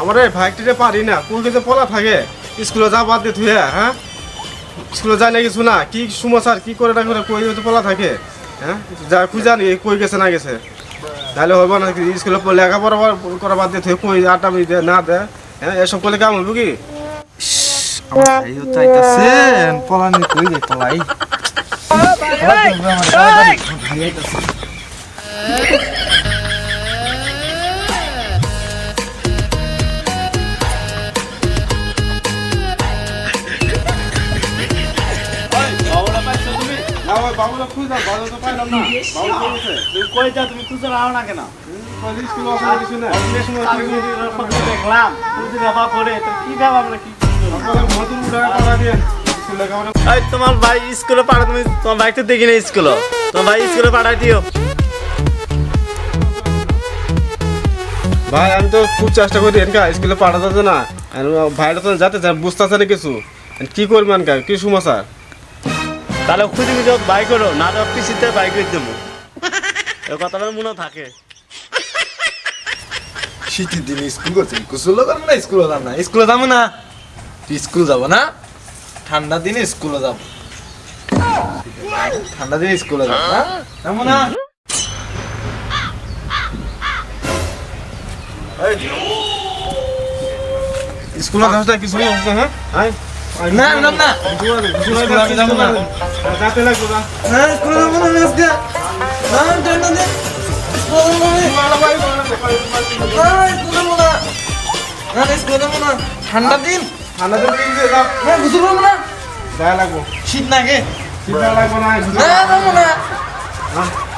আমার এই ভাইটিতে পারি না কোন কিন্তু পলা থাকে স্কুলে যা বাদ দিয়ে থুয়ে হ্যাঁ? স্কুলে যায় না কিছু না কি সমস্যার কি করে না করে কই তো পলা থাকে হ্যাঁ? যা খুঁজা নি কই গেছে না গেছে। তাহলে হইব না স্কুলে পড়ে লেখাপড়া করা বাদ দিয়ে থুয়ে কই আটা দে না দে হ্যাঁ? এসব করলে কেমন হইব কি? চাইতেছেন। পলানি কই রে পলাই? বাবুরা খুঁজা বাবু তো পাইলাম না। বাবু কই তুমি কই যা তুমি খুঁজে নাও না কেন? কই স্কুলে আসলে কিছু না অনেক সময় আমি দেখলাম। তুই যদি ব্যবহার করে তো কি ব্যবহার আমরা কি মধুর উঠায় টাকা দিয়ে এই তোমার ভাই স্কুলে পাঠা তুমি তোমার ভাইকে দেখি না স্কুলে। তোমার ভাই স্কুলে পাঠাই দিও। ভাই আমি তো খুব চেষ্টা করি এনকা স্কুলে পাঠাতে না। আর ভাইটা তো যাতে বুঝতেছে না কিছু। কি করব এনকা? কি সমস্যা? তাহলে খুঁজে খুঁজে বাই করো। না তো পিসিতে বাই করে দেবো। এই কথাটা মনে থাকে। শীতের দিনে স্কুল করছি। না স্কুলে যাব না। স্কুলে যাব না। স্কুল যাব না? ঠান্ডা দিনে স্কুলে যাব। ঠান্ডা দিনে স্কুলে যাব না? যাব না? স্কুলে হ্যাঁ? না না না আমি যাব না যাতে লাগবো না না স্কুলে না আজকে না ঠান্ডা না না না না না ঠান্ডা দিন ঠান্ডা না গুসল যাব না লাগবো শীত নাগে শীত লাগবো না না না হ্যাঁ।